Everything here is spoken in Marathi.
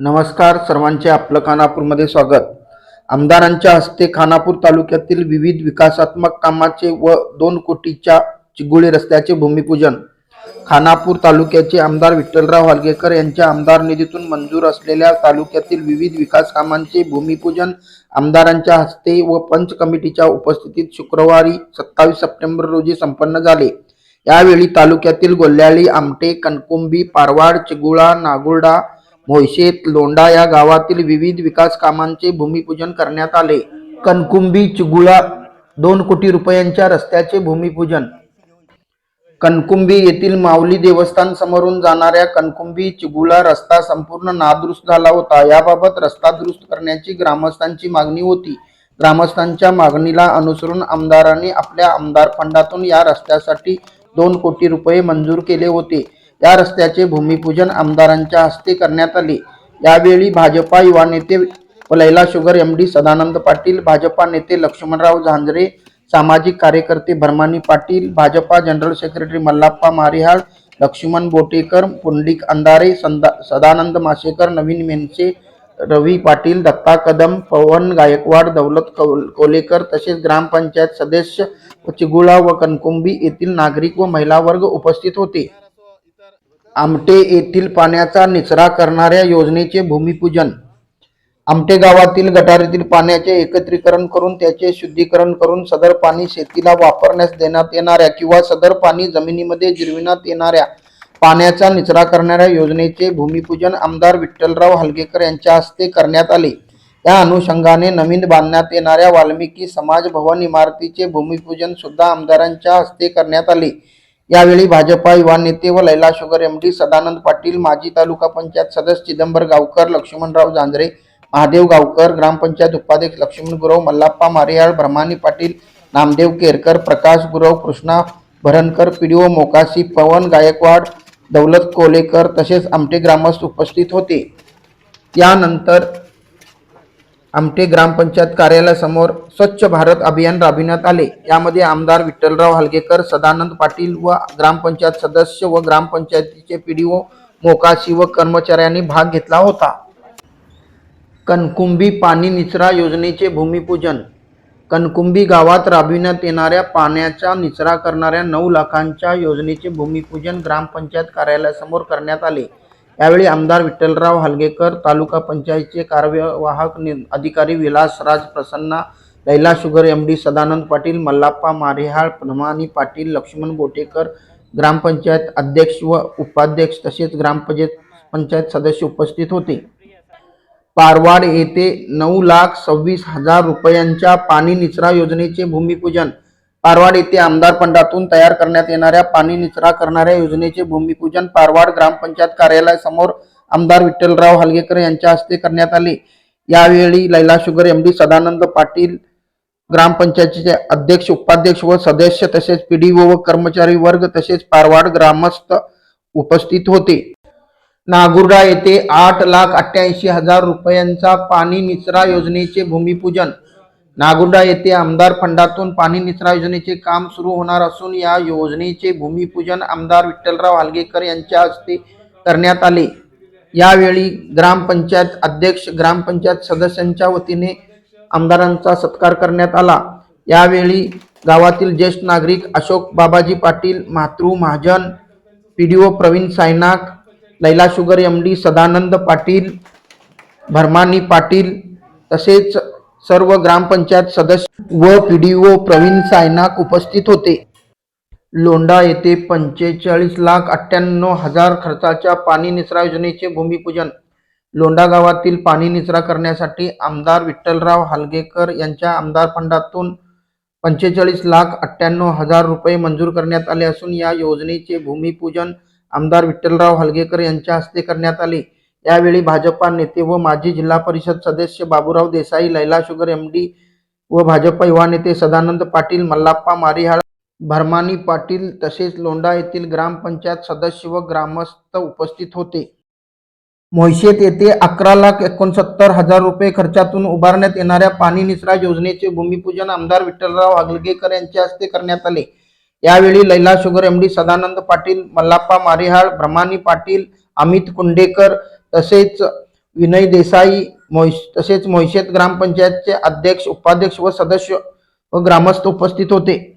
नमस्कार सर्वांचे आपलं खानापूरमध्ये स्वागत. आमदारांच्या हस्ते खानापूर तालुक्यातील विविध विकासात्मक कामाचे व दोन कोटीच्या चिगोळी रस्त्याचे भूमिपूजन. खानापूर तालुक्याचे आमदार विठ्ठलराव हलगेकर यांच्या आमदार निधीतून मंजूर असलेल्या तालुक्यातील विविध विकास कामांचे भूमिपूजन आमदारांच्या हस्ते व पंच कमिटीच्या उपस्थितीत शुक्रवारी सत्तावीस सप्टेंबर रोजी संपन्न झाले. यावेळी तालुक्यातील गोल्ल्याळी आमटे कणकुंबी पारवाड चिगुळा नागुर्डा मोहिशेत लोंढा या गावातील विविध विकास कामांचे भूमिपूजन करण्यात आले. कणकुंबी चिगुळा दोन कोटी रुपयांच्या रस्त्याचे भूमिपूजन. कणकुंबी येथील माऊली देवस्थान समोरून जाणाऱ्या कणकुंबी चिगुळा रस्ता संपूर्ण नादुरुस्त झाला होता. याबाबत रस्ता दुरुस्त करण्याची ग्रामस्थांची मागणी होती. ग्रामस्थांच्या मागणीला अनुसरून आमदारांनी आपल्या आमदार फंडातून या रस्त्यासाठी दोन कोटी रुपये मंजूर केले होते. या रस्त्याचे भूमिपूजन आमदारांच्या हस्ते करण्यात आले. यावेळी भाजपा युवा नेते व Laila sugar M D Sadanand Patil Bhajpa नेते लक्ष्मणराव झांजरे सामाजिक कार्यकर्ते भरमानी पाटील भाजपा जनरल सेक्रेटरी मल्लाप्पा मारिहाळ लक्ष्मण बोटेकर पुंडलिक अंधारे संदा सदानंद माशेकर नवीन मेनसे रवी पाटील दत्ता कदम पवन गायकवाड दौलत कौल कोलेकर तसेच ग्रामपंचायत सदस्य चिगुळा व कणकुंबी येथील नागरिक व महिला वर्ग उपस्थित होते. आमटे येथील पाण्याचा निचरा करणाऱ्या योजनेचे भूमिपूजन. आमटे गावातील गटारीतील पाण्याचे एकत्रीकरण करून त्याचे शुद्धीकरण करून सदर पाणी शेतीला वापरण्यास देण्यात येणाऱ्या किंवा सदर पाणी जमिनीमध्ये जिरविण्यात येणाऱ्या पाण्याचा निचरा करणाऱ्या योजनेचे भूमिपूजन आमदार विठ्ठलराव हलगेकर यांच्या हस्ते करण्यात आले. या अनुषंगाने नवीन बांधण्यात येणाऱ्या वाल्मिकी समाज भवन इमारतीचे भूमिपूजन सुद्धा आमदारांच्या हस्ते करण्यात आले. यावेळी भाजपा युवा नेते व Laila sugar M D Sadanand Patil माजी तालुका पंचायत सदस्य चिदंबर गावकर लक्ष्मणराव झांजरे महादेव गावकर ग्रामपंचायत उपाध्यक्ष लक्ष्मण गुरव मल्लाप्पा मारियाळ भ्रमानी पाटील नामदेव केरकर प्रकाश गुरव कृष्णा भरणकर पीडीओ मोकाशी पवन गायकवाड दौलत कोलेकर तसेच आमटे ग्रामस्थ उपस्थित होते. यानंतर आमटे ग्रामपंचायत कार्यालयासमोर स्वच्छ भारत अभियान राबविण्यात आले. यामध्ये आमदार विठ्ठलराव हलगेकर सदानंद पाटील व ग्रामपंचायत सदस्य व ग्रामपंचायतीचे पीडीओ मोकाशी व कर्मचाऱ्यांनी भाग घेतला होता. कणकुंबी पाणी निचरा योजनेचे भूमिपूजन. कणकुंबी गावात राबविण्यात येणाऱ्या पाण्याचा निचरा करणाऱ्या नऊ लाखांच्या योजनेचे भूमिपूजन ग्रामपंचायत कार्यालयासमोर करण्यात आले. यावेळी आमदार विठ्ठलराव हलगेकर तालुका पंचायतचे कार्यवाहक नि- अधिकारी Vilasraj Prasanna Laila sugar M D Sadanand Patil Mallappa Marehal Pramani Patil Laxman Botekar gram panchayat अध्यक्ष व उपाध्यक्ष तसेच ग्रामपंचायत पंचायत सदस्य उपस्थित होते. पारवाड येथे नऊ लाख सव्वीस हजार रुपयांच्या पाणी निचरा योजनेचे भूमिपूजन पारवाड येथे आमदार फंडातून तयार करण्यात येणाऱ्या पाणी निचरा करणाऱ्या योजनेचे भूमिपूजन पारवाड ग्रामपंचायत कार्यालयासमोर आमदार विठ्ठलराव हलगेकर यांच्या हस्ते करण्यात आले. यावेळी Laila sugar M D Sadanand Patil ग्रामपंचायतीचे अध्यक्ष उपाध्यक्ष व सदस्य तसेच पीडीओ व कर्मचारी वर्ग तसेच पारवाड ग्रामस्थ उपस्थित होते. नागुर्डा येथे आठ लाख अठ्ठ्याऐंशी हजार रुपयांचा पाणी निचरा योजनेचे भूमिपूजन नागुंडा येथे आमदार फंडातून पाणी निचरा योजनेचे काम सुरू होणार असून या योजनेचे भूमिपूजन आमदार विठ्ठलराव हलगेकर यांच्या हस्ते करण्यात आले. यावेळी ग्रामपंचायत अध्यक्ष ग्रामपंचायत सदस्यांच्या वतीने आमदारांचा सत्कार करण्यात आला. यावेळी गावातील ज्येष्ठ नागरिक अशोक बाबाजी पाटील मातृ Mahajan P D O Praveen Sainak Laila sugar M D Sadanand Patil Bharmani Patil तसेच सर्व ग्रामपंचायत सदस्य व पीडीओ प्रवीण सायनाक उपस्थित होते. लोंढा येथे पंचेचाळीस लाख अठ्ठ्याण्णव हजार खर्चाच्या पाणी निचरा योजनेचे भूमिपूजन. लोंढा गावातील पाणी निचरा करण्यासाठी आमदार विठ्ठलराव हलगेकर यांच्या आमदार फंडातून पंचेचाळीस लाख अठ्ठ्याण्णव हजार रुपये मंजूर करण्यात आले असून या योजनेचे भूमिपूजन आमदार विठ्ठलराव हलगेकर यांच्या हस्ते करण्यात आले. यावेळी भाजपा नेते व माजी जिल्हा परिषद सदस्य Baburao Desai Laila sugar M D व भाजपा युवा नेते सदानंद पाटील मल्लाप्पा मारिहाळ भरमानी पाटील तसेच लोंढा येथील ग्रामपंचायत सदस्य व ग्रामस्थ उपस्थित होते. मोहिशेत येथे अकरा लाख एकोणसत्तर हजार रुपये खर्चातून उभारण्यात येणाऱ्या पाणी निचरा योजनेचे भूमिपूजन आमदार विठ्ठलराव आगलगेकर यांच्या हस्ते करण्यात आले. यावेळी Laila sugar M D Sadanand Patil Mallappa Marihal Bhramani Patil Amit Kundekar तसेच विनय देसाई मोहिश तसेच मोहिशेत ग्रामपंचायतचे अध्यक्ष उपाध्यक्ष व सदस्य व ग्रामस्थ उपस्थित होते.